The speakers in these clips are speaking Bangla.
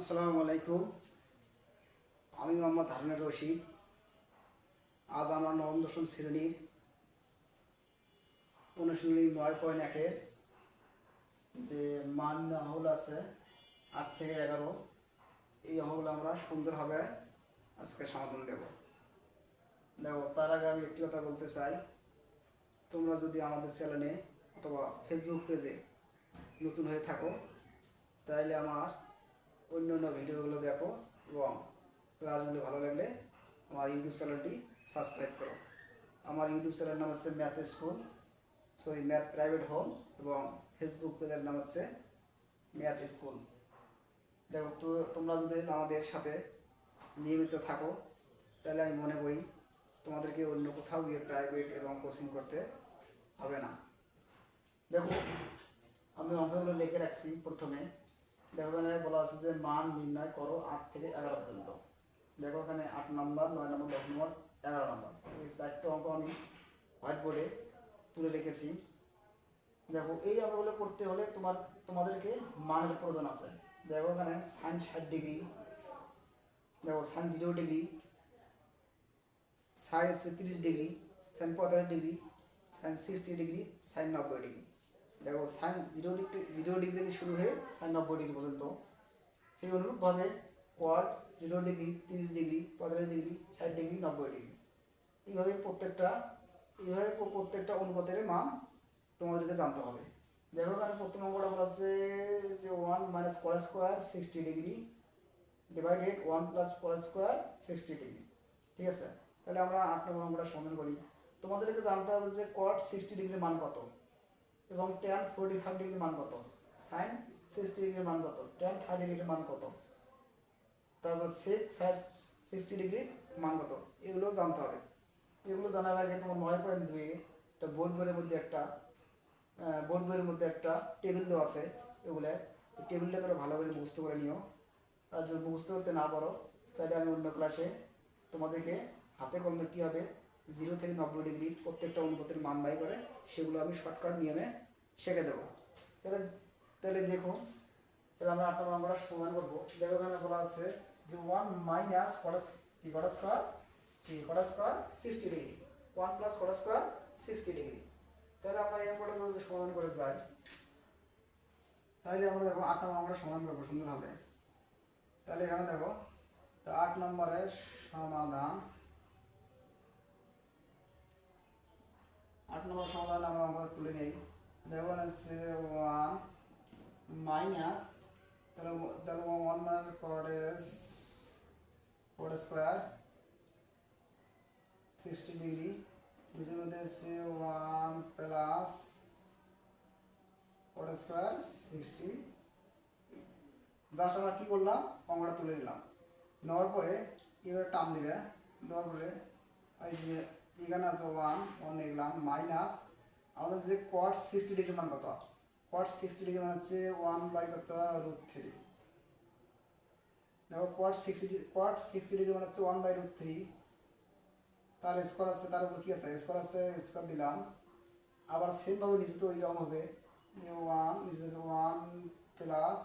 আসসালামু আলাইকুম। আমি মোহাম্মদ হারুনের রশিদ। আজ আমরা নবম, দশম শ্রেণির অনুশীলনী নয় পয়েন্ট একের যে মান হল আছে, আট থেকে এগারো, এই হল আমরা সুন্দরভাবে আজকে সমাধান দেব। দেখো, তার আগে আমি একটি কথা বলতে চাই। তোমরা যদি আমাদের চ্যানেলে অথবা ফেসবুক পেজে নতুন হয়ে থাকো তাহলে আমার অন্য অন্য ভিডিওগুলো দেখো এবং ক্লাসগুলো ভালো লাগলে আমার ইউটিউব চ্যানেলটি সাবস্ক্রাইব করো। আমার ইউটিউব চ্যানেল নাম হচ্ছে math school, sorry math private home এবং ফেসবুক পেজের নাম হচ্ছে ম্যাথ স্কুল। দেখো তো তোমরা যদি আমাদের সাথে নিয়মিত থাকো, তাহলে আমি মনে করি তোমাদেরকে অন্য কোথাও গিয়ে প্রাইভেট এবং কোচিং করতে হবে না। দেখো, আমি অঙ্কগুলো লিখে রাখছি প্রথমে। দেখো এখানে বলা আছে যে মান নির্ণয় করো আট থেকে এগারো পর্যন্ত। দেখো এখানে আট নম্বর, নয় নম্বর, দশ নম্বর, এগারো নম্বর। এই চারটে অঙ্ক আমি হোয়াইট বোর্ডে তুলে রেখেছি। দেখো, এই অঙ্কগুলো করতে হলে তোমার, তোমাদেরকে মানের প্রয়োজন আছে। দেখো এখানে সাইন ষাট ডিগ্রি, দেখো সাইন জিরো ডিগ্রি সাইন তিরিশ ডিগ্রি সাইন পঁয়তাল্লিশ degree sine sixty degree sine নব্বই ডিগ্রি। দেখো, sine zero degree zero degree থেকে শুরু হয়ে সাইন নব্বই ডিগ্রি পর্যন্ত। সেই অনুরূপভাবে কোয়াড জিরো ডিগ্রি তিরিশ ডিগ্রি পঁয়তাল্লিশ ডিগ্রি ষাট ডিগ্রি নব্বই ডিগ্রি এইভাবে প্রত্যেকটা এইভাবে প্রত্যেকটা অনুপাতের মান তোমাদেরকে জানতে হবে। দেখো এখানে প্রথম অঙ্কটা বলা যে ওয়ান মাইনাস কোয়ার square sixty degree divided one plus কোয়ার স্কোয়ার সিক্সটি ডিগ্রি ঠিক আছে? তাহলে আমরা আট নম্বর অঙ্কটা সমাধান করি। তোমাদেরকে জানতে হবে যে কট সিক্সটি ডিগ্রির মান কত? এবং ট্যান ফোর্টি ফাইভ ডিগ্রির মান কত? সাইন সিক্সটি ডিগ্রির মান কত? ট্যান থার্টি ডিগ্রির মান কত? তারপর সেক সিক্সটি ডিগ্রির মান কত? এগুলো জানতে হবে। এগুলো জানার আগে তোমার নয় পয়েন্ট দুই একটা বোর্ড বইয়ের মধ্যে একটা বোর্ড বইয়ের মধ্যে একটা টেবিল দেওয়া আছে। এগুলো টেবিলটা তোমরা ভালো করে মুখস্থ করে নিও। আর যদি মুখস্থ করতে না পারো, তাহলে আমি অন্য ক্লাসে তোমাদেরকে হাতে কলমে কী হবে? জিরো থেকে নব্বই ডিগ্রি প্রত্যেকটা অনুপাতের মান বাই করে, সেগুলো আমি শর্টকাট নিয়মে শিখে দেবো। তাহলে তাহলে দেখো, তাহলে আমরা আট নম্বর আমরা সমান করব। দেখো এখানে বলা আছে যে ওয়ান মাইনাস কটা কি কটা স্কোয়ার কি কটা square sixty degree one plus কটা স্কোয়ার সিক্সটি ডিগ্রি তাহলে আমরা এর পরে যদি সমাধান করে যাই, তাহলে আমরা দেখো আট নম্বর আমরা সমাধান করব সুন্দর হবে তাহলে এখানে দেখো, তো আট নম্বরের সমাধান আট নম্বর সমাধান আমরা আমরা তুলে নেই। দেখুন হচ্ছে ওয়ান মাইনাস তাহলে তাহলে ওয়ান মাইনাস কডেস কোড স্কোয়ার সিক্সটি ডিগ্রি নিচের মধ্যে হচ্ছে ওয়ান প্লাস কোড স্কোয়ার সিক্সটি জাস্ট আমরা কী করলাম? অঙ্কটা তুলে নিলাম। নেওয়ার পরে এবার টান দিবে। দেওয়ার পরে এই যে এখানে আছে ওয়ান ওয়ান লিখলাম মাইনাস আমাদের যে কট সিক্সটি ডিগ্রি মান কত? কট সিক্সটি ডিগ্রি মান হচ্ছে ওয়ান বাই কত? রুট থ্রি দেখো cot sixty cot sixty degree মানে হচ্ছে ওয়ান বাই রুট থ্রি তার স্কোয়ার আছে, তার উপর কী আছে? স্কোয়ার আছে স্কোয়ার দিলাম। আবার সেমভাবে নিচে তো ওই ওইরকম হবে। ওয়ান নিচে one plus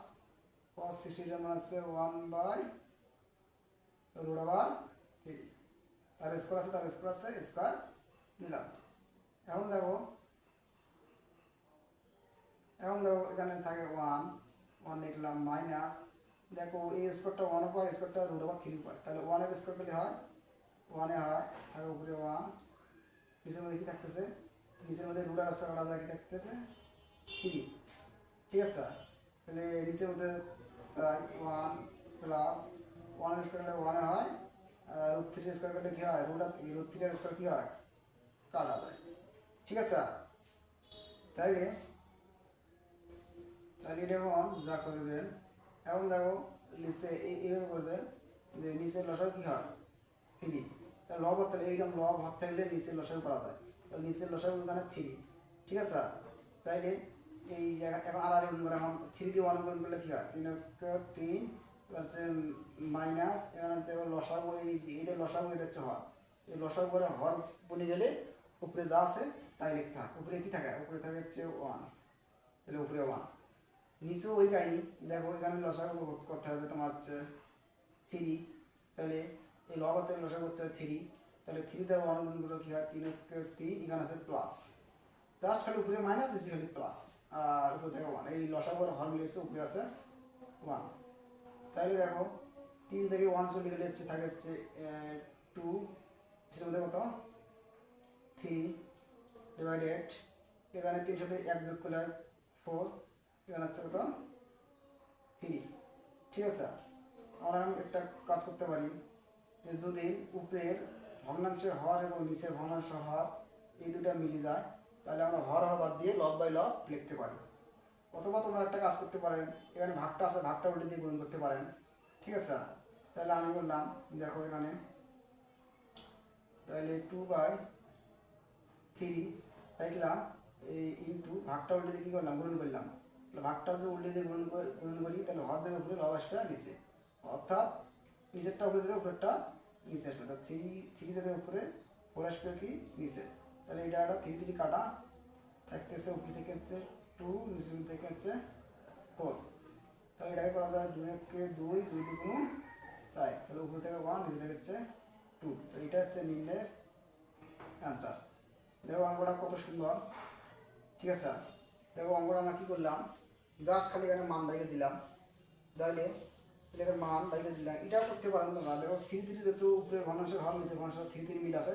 cot sixty degree মানে হচ্ছে ওয়ান বাই রুট আবার থ্রি তার স্কোয়ার আছে, তার স্কোয়ার আছে স্কোয়ার নিলাম। এখন দেখো এখন দেখো, এখানে থাকে ওয়ান ওয়ান লিখলাম মাইনাস দেখো, এই স্কোয়ারটা ওয়ান পায় স্কোয়ারটা রুট আবার থ্রি পায় তাহলে ওয়ানের স্কোয়ার পেলে হয় ওয়ানে হয়, থাকে উপরে ওয়ান নিচের মধ্যে কী থাকতেছে? নিচের মধ্যে রুট আর স্কোয়ার রাজা কী থাকতেছে? থ্রি ঠিক আছে? তাহলে নিচের মধ্যে তাই ওয়ান প্লাস ওয়ান স্কোয়ার ওয়ানে হয় রুট থ্রি স্কোয়ার করলে কী হয়? রুট রুট থ্রি স্কোয়ার কী হয়? কাটা যায় ঠিক আছে? তাইলে তাহলে এটা এখন যা করবেন, এখন দেখো, নিচে এই- এইভাবে করবেন যে নিচে লসাও কী হয়? থ্রি। তাহলে লব হাত থাকলে এইরকম লব হাত থাকলে নিচে লসাও করা যায়। তাহলে নিচে লসাও মানে থ্রি। ঠিক আছে? তাইলে এই জায়গা এখন আর আর গুণ করে, এখন থ্রি দিয়ে ওয়ান গুণ করলে কী হয়? তিন তিন হচ্ছে মাইনাস এখানে হচ্ছে লসাগু এটা লসাগু, এটা হচ্ছে হর। এই লসাগু করে হর বনে গেলে উপরে যা আছে তাই লিখতে হয়। উপরে কি থাকে? উপরে থাকে হচ্ছে ওয়ান তাহলে উপরে ওয়ান নিচেও ওই কাহিনি। দেখো, এখানে লসাগু করতে হবে তোমার হচ্ছে থ্রি তাহলে এই লব থেকে লসাগু করতে হবে থ্রি তাহলে থ্রি দ্বারা ওয়ান গুণ করলে কী হয়? তিন তিন, এখানে আছে প্লাস জাস্ট খালি উপরে মাইনাস নিচে খালি প্লাস আর উপরে থেকে ওয়ান এই লসাগু হর মিলেছে উপরে আছে ওয়ান তাহলে দেখো, তিন থেকে ওয়ান চলে গেলে হচ্ছে থাকে হচ্ছে টু সেটার মধ্যে কত? থ্রি ডিভাইডেড এখানে তিন সাথে এক যোগ করলে ফোর এখানে হচ্ছে কত? থ্রি ঠিক আছে? আমরা একটা কাজ করতে পারি যে যদি উপরের ভগ্নাংশের হর এবং নিচের ভগ্নাংশের হর এই দুটো মিলে যায়, তাহলে আমরা হর হর বাদ দিয়ে লব বাই লব লিখতে পারি। অথবা তোমরা একটা কাজ করতে পারেন, এখানে ভাগটা আছে, ভাগটা উল্টে দিয়ে গুণ করতে পারেন। ঠিক আছে? তাহলে আমি বললাম, দেখো এখানে। তাহলে টু বাই থ্রি লিখলাম, এই ইন্টু ভাগটা উল্টে দিয়ে কী করলাম? গুণ করলাম। তাহলে ভাগটা যে উল্টে দিয়ে গুণ গুণ করি, তাহলে হর যাবে উপরে, লব আসবে নিচে। অর্থাৎ নিচেরটা উপরে যাবে, উপরেরটা নিচে আসবে। তাহলে থ্রি থ্রি যাবে উপরে ফোর আসবে কি? নিচে। তাহলে এটা একটা থ্রি থ্রি কাটা থাকতেছে উপরে থেকে হচ্ছে? টু নিচে থেকে হচ্ছে ফোর তাহলে এটাকে করা যায় দুই একে দুই দুই দুগুণ চার। তাহলে উপর থেকে ওয়ান নিচে থেকে হচ্ছে টু তো এটা হচ্ছে নিম্নের অ্যান্সার দেখো অঙ্কটা কত সুন্দর। ঠিক আছে? দেখো অঙ্কটা আমরা কী করলাম? জাস্ট খালি এখানে মান বাইরে দিলাম। তাহলে এটাকে মান বাইরে দিলাম। এটাও করতে পারেন তোমরা। দেখো থ্রি থ্রি যেহেতু উপরে ঘনাংশের হল নিচে ঘনাংশের থ্রি থ্রি মিল আছে।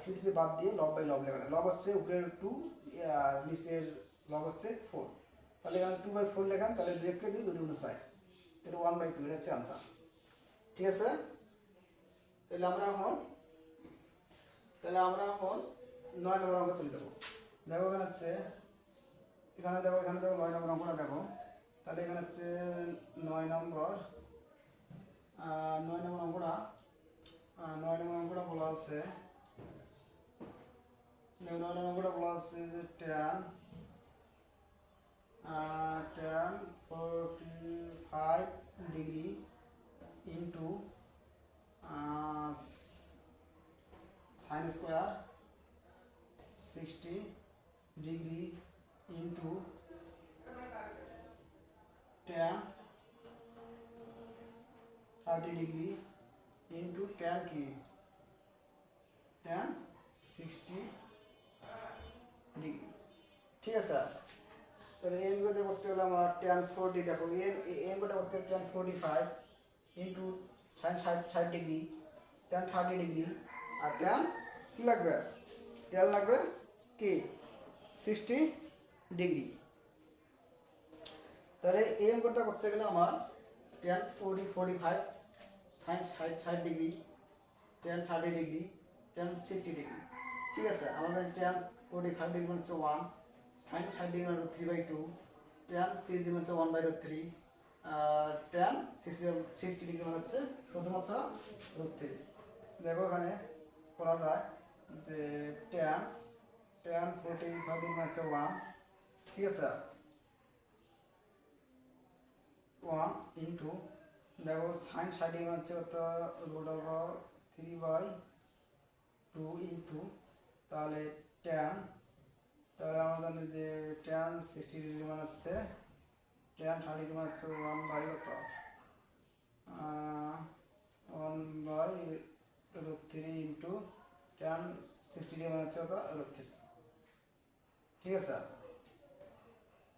থ্রি থ্রি বাদ দিয়ে লব বাই লব লেখা লব হচ্ছে উপরের টু নিচের লব হচ্ছে ফোর তাহলে এখানে টু বাই ফোর লেখান, তাহলে দুই দুই দুই চাই এটা ওয়ান বাই টু এটা হচ্ছে আনসার ঠিক আছে? তাহলে আমরা এখন, তাহলে আমরা এখন নয় নম্বর অঙ্ক চলে যাব। দেখো এখানে হচ্ছে, এখানে দেখো এখানে দেখো নয় নম্বর অঙ্কটা দেখো। তাহলে এখানে হচ্ছে নয় নম্বর নয় নম্বর অঙ্কটা নয় নম্বর অঙ্কটা বলা আছে নয় নম্বর অঙ্কটা বলা আছে যে tan tan forty five degree into sine square sixty degree into tan 30 degree into tan কি tan 60 ডিগ্রি ঠিক আছে তাহলে এম করতে করতে হলে আমার tan 40 দেখো এম এম করতে করতে tan 45 ইন্টু সাইন ষাট ষাট ডিগ্রি tan 30 ডিগ্রি আর tan কি লাগবে? tan লাগবে কি 60 ডিগ্রি তাহলে এই অঙ্কটা করতে গেলে আমার tan forty forty five sine ষাট ষাট degree tan thirty degree tan sixty degree ঠিক আছে? আমাদের টেন ফোরটি ফাইভ ডিগ্রি হচ্ছে ওয়ান সাইন ষাট ডিগ্রি মানে three by two tan three degree হচ্ছে ওয়ান বাই রুট থ্রি আর টেন সিক্সটি সিক্সটি ডিগ্রি মানে হচ্ছে শুধুমাত্র রুট থ্রি দেখো এখানে করা যায় যে tan tan forty five degree হচ্ছে ওয়ান ঠিক আছে? ওয়ান ইন্টু দেখো সাইন ষাটি হচ্ছে কত root over three by two into তাহলে টেন তাহলে আমরা জানি যে টেন সিক্সটি ডিগ্রি মানে হচ্ছে টেন থার্টি ডিগ্রি মানে হচ্ছে ওয়ান বাই কত? One by root three into tan sixty degree মানে হচ্ছে কত? রুট থ্রি ঠিক আছে? স্যার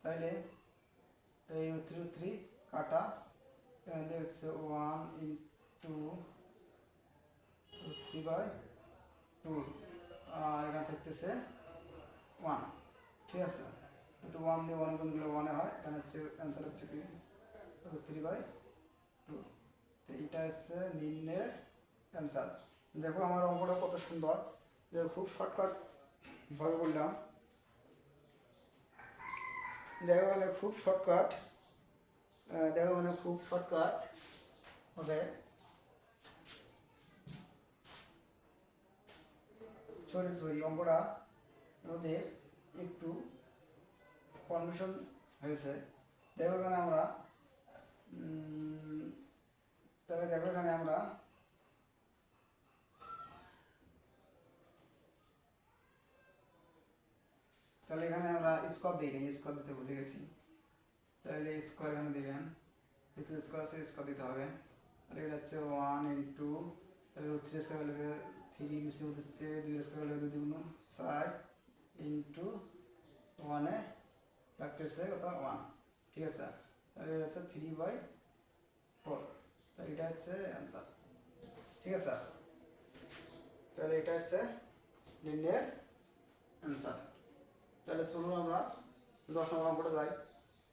তাইলে এই থ্রি রুট থ্রি কাটা, এখানে দেখছে one into three by two আর এখানে থাকতেছে ওয়ান ঠিক আছে? কিন্তু ওয়ান দিয়ে ওয়ান গুণগুলো ওয়ানে হয় এখানে হচ্ছে অ্যান্সার হচ্ছে কি? থ্রি বাই টু তো এটা হচ্ছে নিম্নের অ্যান্সার দেখো আমার অঙ্কটা কত সুন্দর। যে খুব শর্টকাট ভাবে বললাম। দেখো মানে খুব শর্টকাট দেখো মানে খুব শর্টকাট হবে। সরি সরি অঙ্কটা আমাদের একটু কনফিউশন হয়েছে। দেখো এখানে আমরা তবে দেখো এখানে আমরা তাহলে এখানে আমরা স্কোয়ার দিই নি স্কোয়ার দিতে ভুলে গেছি। তাহলে স্কোয়ার এখানে দিবেন যেহেতু স্কোয়ার আছে স্কোয়ার দিতে হবে। তাহলে এটা হচ্ছে ওয়ান ইন্টু তাহলে থ্রি স্কোয়ার হলে থ্রি বেশি হচ্ছে দুই স্কোয়ার হলে দুই দুগুণ চার ইন্টু ওয়ানে থাকতেছে কত ওয়ান। ঠিক আছে? তাহলে এটা হচ্ছে থ্রি বাই ফোর। তাহলে এটা হচ্ছে অ্যান্সার। ঠিক আছে? তাহলে এটা হচ্ছে নির্ণয়ের অ্যান্সার। তাহলে চলুন আমরা দশ নম্বর অঙ্কটা যাই।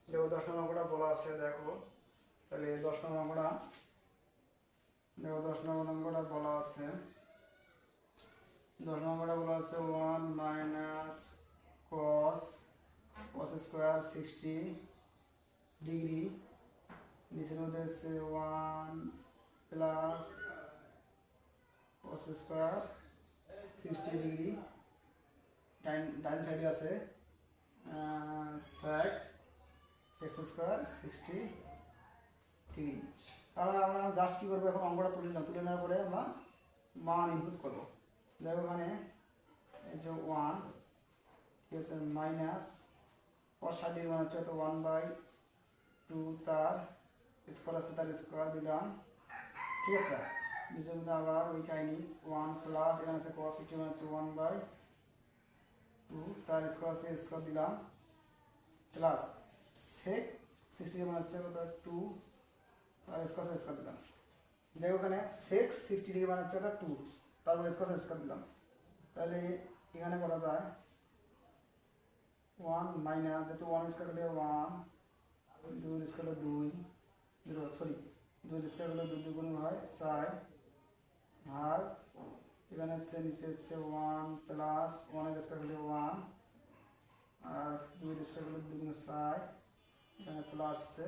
দেখো দশ নম্বর অঙ্কটা বলা আছে, দেখো। তাহলে দশ নম্বর অঙ্কটা, দেখো দশ নম্বর অঙ্কটা বলা আছে। দশ নম্বরটা বলা আছে one minus cos cos square sixty degree নিচের মধ্যে হচ্ছে one plus cos square sixty degree ডাইন ডাইন সাইডে আছে sec x square sixty degree তাহলে আমরা জাস্ট কী করব? এখন অঙ্কটা তুলে নিলাম। তুলে নেওয়ার পরে আমরা মান ইনপুট করব। দেখো ওখানে এই যে ওয়ান ঠিক আছে মাইনাস কস ষাট ডিগ্রি মানে হচ্ছে তো ওয়ান বাই টু তার স্কোয়ার আছে তার স্কোয়ার দিলাম ঠিক আছে মধ্যে আবার ওই কাহিনি ওয়ান প্লাস এখানে আছে কস সিক্সটি মানে হচ্ছে ওয়ান বাই টু তার স্কোয়ার আছে স্কোয়ার দিলাম প্লাস সেক সিক্সটি মানে হচ্ছে টু তার স্কোয়ার স্কোয়ার দিলাম দেখো ওখানে সেক্স সিক্সটি ডিগ্রি মানে হচ্ছে টু তারপরে স্কোয়ার স্কোয়ার দিলাম তাহলে এখানে করা যায় ওয়ান মাইনাস যেহেতু ওয়ান স্কোয়ার হলে ওয়ান দুই স্কোয়ার হলে দুই জিরো সরি দুই স্কোয়ার হলে দুই দুগুণ হয় চার, ভাগ, এখানে হচ্ছে নিচে হচ্ছে ওয়ান প্লাস ওয়ানের স্কোয়ার হলে ওয়ান আর দুই স্কোয়ার হলে দুগুণ চার, এখানে প্লাস হচ্ছে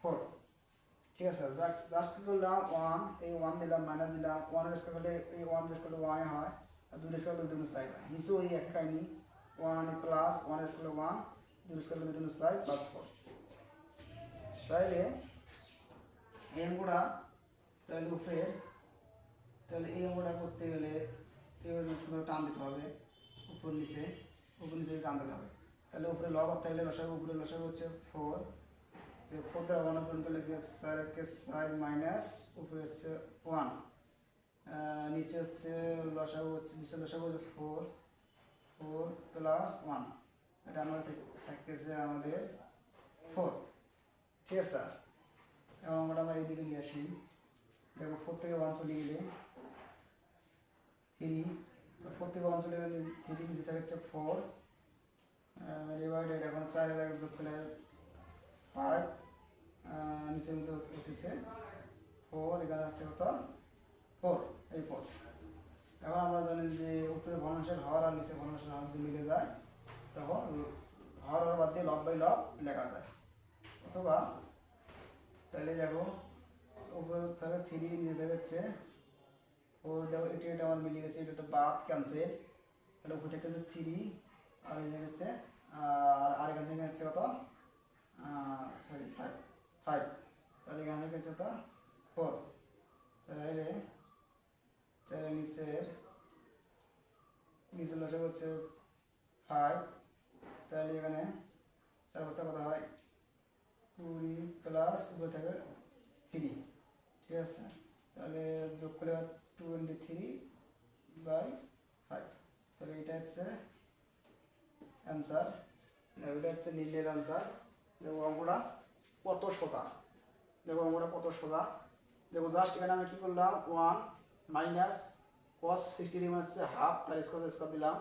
ফোর ঠিক আছে জাস্ট কি করলাম ওয়ান এই ওয়ান দিলাম মাইনাস দিলাম ওয়ানের স্কোয়ার হলে এই ওয়ান স্কোয়ার হলে ওয়ানে হয়, আর দুই স্কোয়ার হলে দুগুণ চার হয়। নিচে ওই এক কাহিনি one plus one square one দুই স্কোয়ার হলে দুগুণ চার প্লাস ফোর তাইলে, এই অঙ্কটা তাহলে উপরে তাহলে এই অঙ্কটা করতে গেলে এইভাবে টান দিতে হবে, উপর নিচে উপর নিচে টান দিতে হবে। তাহলে উপরে লব করতে গেলে লসাগু, উপরে লসাগু হচ্ছে ফোর তো ফোর দ্বারা ওয়ান পূরণ করলে স্যার একে সাইড মাইনাস উপরে হচ্ছে ওয়ান নিচে হচ্ছে লসাগু হচ্ছে নিচে লসাগু হচ্ছে ফোর ফোর প্লাস ওয়ান এটা আমাদের থাকতেছে আমাদের ফোর ঠিক আছে স্যার এবং আমরা আমরা এইদিকে নিয়ে আসি দেখো ফোর থেকে ওয়ান চলে গেলে থ্রি ফোর থেকে ওয়ান চলে গেলে থ্রি নিচে থাকে হচ্ছে ফোর ডিভাইডেড এখন চার যোগ ফাইভ নিচের মধ্যে উঠেছে। ফোর এখানে আসছে কত? ফোর এই ফোর এখন আমরা জানি যে উপরে ভগ্নাংশের হর আর নিচে ভগ্নাংশের হর যদি মিলে যায়, তখন হর হর বাদ দিয়ে লব বাই লব লেখা যায়। অথবা, তাহলে দেখো, উপরে থাকে থ্রি নিচে থাকে হচ্ছে ফোর দেখো, এটা এটা আমার মিলিয়ে গেছে, এটা বাদ ক্যান্সেল তাহলে উপরে থেকে হচ্ছে থ্রি, আর এখানে হচ্ছে, আর আর এখান থেকে হচ্ছে কত? সরি ফাইভ ফাইভ তাহলে এখান থেকে হচ্ছে ফোর তাহলে তাহলে নিচের নিচের লসক হচ্ছে ফাইভ তাহলে এখানে চার বছর কত হয় কুড়ি প্লাস উপরে থাকে থ্রি ঠিক আছে তাহলে যোগ করে টোয়েন্টি থ্রি বাই ফাইভ তাহলে এটা হচ্ছে অ্যান্সার এটা হচ্ছে নির্ণয়ের অ্যান্সার দেখো অঙ্কটা কত সোজা। দেখো অঙ্কটা কত সোজা। দেখো জাস্ট এখানে আমি কী করলাম? One minus cos sixty degree হচ্ছে হাফ তার স্কোয়ার স্কোয়ার দিলাম।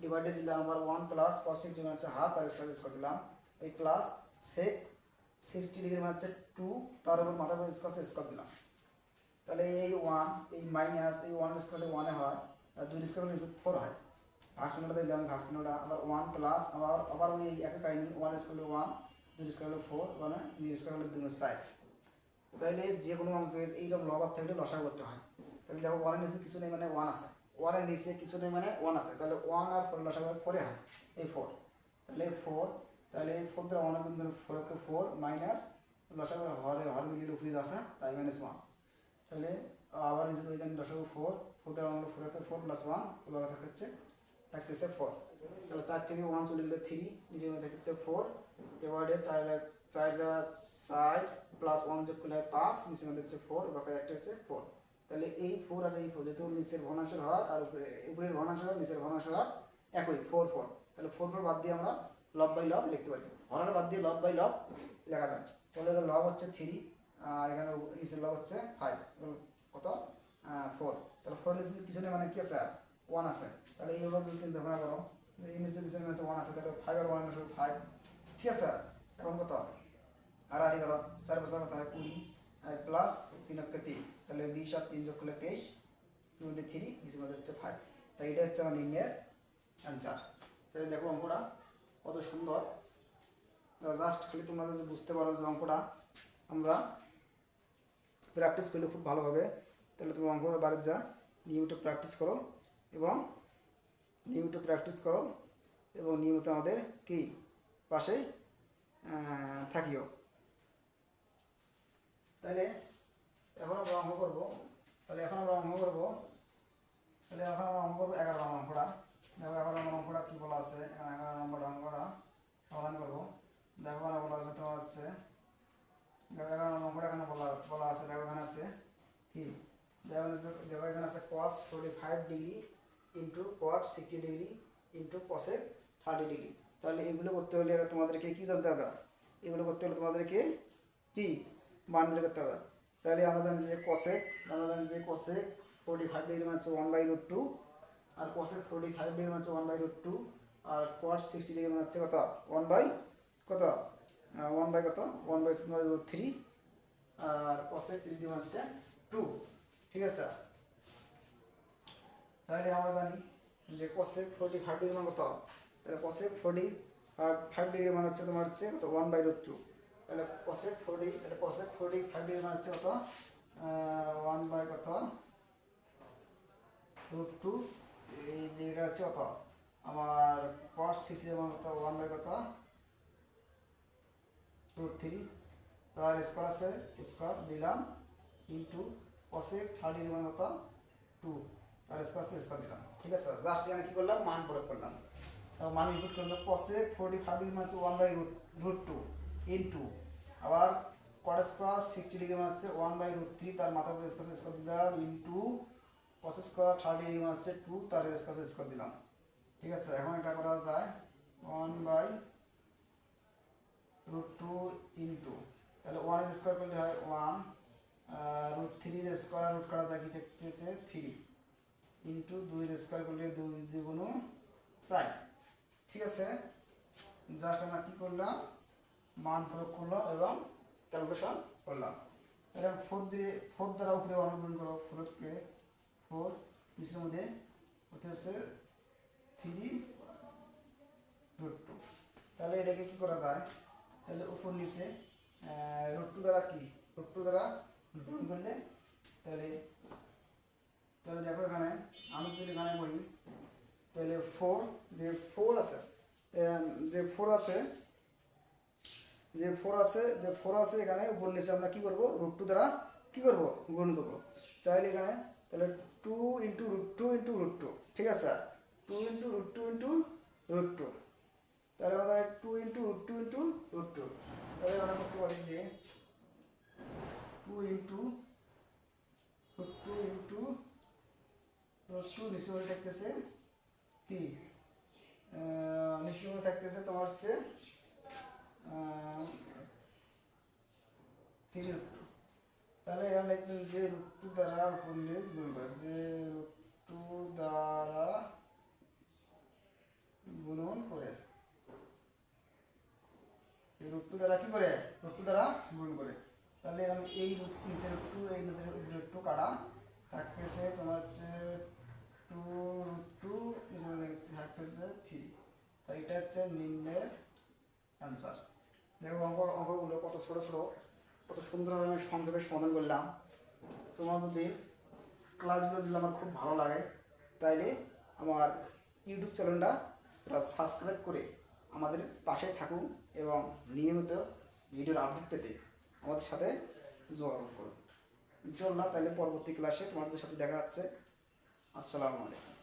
ডিভাইডে দিলাম আবার one plus cos sixty degree হচ্ছে হাফ তার স্কোয়ার স্কোয়ার দিলাম। এই প্লাস সেক সিক্সটি ডিগ্রি হচ্ছে টু তার উপর মাথার উপর স্কোয়ার স্কোয়ার দিলাম। তাহলে এই ওয়ান এই মাইনাস এই ওয়ান স্কোয়ার ওয়ানে হয়, আর দুই স্কোয়ার ফোর হয়। ভার্সনটা দিলাম ভার্সনটা আবার ওয়ান প্লাস আবার আবার ওই একই কাহিনি ওয়ান স্কোয়ার ওয়ান দুই স্কোয়ার হলো ফোর মানে দুই স্কোয়ার হলো দুই সাইড তাহলে যে কোনো অঙ্কের এইরকম লগ অর্থ হলে লসা করতে হয়। তাহলে দেখো ওয়ানের নিচে কিছু নেই মানে ওয়ান আছে। ওয়ানের নিচে কিছু নেই মানে ওয়ান আছে। তাহলে ওয়ান আর ফোর লসা ফোরে হয়, এই ফোর তাহলে ফোর তাহলে ফোর দ্বারা ওয়ান গুণ করে ফোরকে ফোর মাইনাস লসা করে হরে হর মিলিয়ে উপরে আছে, তাই মাইনাস ওয়ান তাহলে আবার নিচে জানি লসা ফোর ফোর দ্বারা ওয়ান ফোরকে ফোর প্লাস ওয়ান ওগুলো থাকছে থাকতেছে ফোর তাহলে চার থেকে ওয়ান চলে গেলে থ্রি নিজের মধ্যে থাকতেছে ফোর ডিভাইডেড চার চারটা সাইড প্লাস ওয়ান যোগ করলে পাঁচ, নিচের মধ্যে হচ্ছে ফোর বাকি একটা হচ্ছে ফোর তাহলে এই ফোর আর এই ফোর যেহেতু নিচের ভগ্নাংশের হর আর উপরে, উপরের ভগ্নাংশ হর, নিচের ভগ্নাংশ হর একই ফোর ফোর তাহলে ফোর ফোর বাদ দিয়ে আমরা লব বাই লব লিখতে পারি। হরের বাদ দিয়ে লব বাই লব লেখা যায় তাহলে লব হচ্ছে থ্রি আর এখানে নিচের লব হচ্ছে ফাইভ কত? ফোর তাহলে ফোর পিছনে মানে কি আছে? ওয়ান আছে। তাহলে এইভাবে যদি চিন্তা ভাবনা করো নিচের পিছনে আছে ওয়ান আছে। তাহলে ফাইভ আর ওয়ান ফাইভ ঠিক আছে? এখন কত? আর আড়ি গেল চার বছর কত হয়? কুড়ি। প্লাস তিন অক্ষে তিন। তাহলে বিশ আর তিন যোগ করলে তেইশ। টোয়েন্টি থ্রি নিচের মধ্যে হচ্ছে ফাইভ তাই এটা হচ্ছে আমার নির্ণয়ের অ্যান্সার তাহলে দেখো অঙ্কটা কত সুন্দর। জাস্ট খালি তোমরা যদি বুঝতে পারো যে অঙ্কটা, আমরা প্র্যাকটিস করলে খুব ভালো হবে। তাহলে তুমি অঙ্ক বাড়িতে যা, নিয়মিত প্র্যাকটিস করো। এবং নিয়মিত প্র্যাকটিস করো এবং নিয়মিত আমাদের কি? পাশে থাকিও। তাহলে এখন আমরা অঙ্ক করব। তাহলে এখন আমরা অঙ্ক করব। তাহলে এখন আমরা অঙ্ক করব এগারো নম্বর অঙ্কটা। দেখো এগারো নম্বর অঙ্কটা কী বলা আছে? এগারো নম্বর অঙ্কটা সমাধান করব। দেখো এখানে বলা আছে, তোমার হচ্ছে দেখো এগারো নম্বর অঙ্কটা এখানে বলা বলা আছে। দেখো এখানে আছে কি? দেখো দেখো এখানে আছে cos forty five degree into cot sixty degree into cosec thirty degree তাহলে এগুলো করতে হলে তোমাদেরকে কি জানতে হবে? এগুলো করতে হলে তোমাদেরকে কি মান বের করতে হবে? তাহলে আমরা জানি যে cosec, আমরা জানি যে cosec ফোর্টি ফাইভ ডিগ্রি মানে হচ্ছে ওয়ান বাই রুট টু আর cosec ফোর্টি ফাইভ ডিগ্রি মানে হচ্ছে ওয়ান বাই রুট টু আর cot সিক্সটি ডিগ্রি মানে হচ্ছে কত? ওয়ান বাই কত? ওয়ান বাই কত? ওয়ান বাই রুট থ্রি আর cosec থ্রি ডিগ্রি মানে হচ্ছে টু ঠিক আছে? তাহলে আমরা জানি যে cosec ফোর্টি ফাইভ ডিগ্রি মানে কত? তাহলে cosec ফোর্টি ফাইভ ডিগ্রি মানে হচ্ছে তোমার হচ্ছে কত? ওয়ান বাই রুট টু তাহলে cosec ফোর্টি তাহলে cosec ফোর্টি ফাইভ ডিগ্রি মানে হচ্ছে কত? ওয়ান বাই কত? রুট টু এই যে এটা হচ্ছে কত? আমার cos সিক্সটি মানে কত? ওয়ান বাই কত? রুট থ্রি তার স্কোয়ার আছে স্কোয়ার দিলাম ইন্টু cosec থার্টি মানে কত? টু আর স্কোয়ার আছে স্কোয়ার দিলাম। ঠিক আছে? জাস্ট এখানে কি করলাম? মান প্রয়োগ করলাম। তারপর মান ইনপুট করলাম। cosec ফোর্টি ফাইভ ডিগ্রি হচ্ছে one by root root two into আবার cot স্কোয়ার সিক্সটি ডিগ্রি হচ্ছে ওয়ান বাই রুট থ্রি তার মাথা উপরে স্কোয়ার স্কোয়ার দিলাম into cos square thirty degree হচ্ছে টু তার স্কোয়ার স্কোয়ার দিলাম। ঠিক আছে? এখন এটা করা যায় one by root two into তাহলে ওয়ানের স্কোয়ার করলে হয় ওয়ান রুট থ্রির স্কোয়ার রুট করা যায় কি থাকতেছে থ্রি ইন্টু দুইয়ের স্কোয়ার করলে দুই দ্বিগুণ চার। ঠিক আছে? জাস্ট আমরা কী করলাম? মান প্রয়োগ করলাম এবং ক্যালকুলেশন করলাম। এরকম ফোর দিয়ে ফোর দ্বারা উপরে অনুগুণ করো ফোরকে ফোর নিচের মধ্যে হতে হচ্ছে থ্রি রুট টু তাহলে এটাকে কি করা যায়? তাহলে উপর নিচে রুট টু দ্বারা কি? রুট টু দ্বারা গুণ করলে তাহলে তাহলে দেখো এখানে, আমি যদি এখানে বলি তাহলে ফোর যে ফোর আছে যে ফোর আছে, যে ফোর আছে, যে ফোর আছে এখানে, উপর নিচে আমরা কি করব? রুট টু দ্বারা কি করব? গুণ করব। তাহলে এখানে, তাহলে two into root two into root two ঠিক আছে? Two into root two into root two তাহলে আমরা two into root two into root two তাহলে আমরা করতে পারি যে two into root two into root two নিচে থাকতেছে। কি? নিচে থাকতেছে তোমার হচ্ছে তাহলে এখানে লিখবেন যে রুট টু দ্বারা করলে গুণ করে যে রুট টু দ্বারা গুণন করে। রুট দ্বারা কি করে? রুট দ্বারা গুণ করে। তাহলে আমি এই রুট নিচে রুট এই নিচে রুট টু কাটা থাকতেছে তোমার হচ্ছে টু রুট টু মধ্যে থাকতেছে থ্রি তাই এটা হচ্ছে নিম্নের অ্যান্সার দেখো অঙ্ক অঙ্কগুলো কত ছোটো ছোটো, কত সুন্দরভাবে আমি সংক্ষেপে সমাধান করলাম। তোমার যদি ক্লাসগুলো দিলে আমার খুব ভালো লাগে, তাইলে আমার ইউটিউব চ্যানেলটা সাবস্ক্রাইব করে আমাদের পাশে থাকুন এবং নিয়মিত ভিডিওর আপডেট পেতে আমাদের সাথে যোগাযোগ করুন। ইনশাল্লাহ তাহলে পরবর্তী ক্লাসে তোমাদের সাথে দেখা হচ্ছে। আসসালামু আলাইকুম।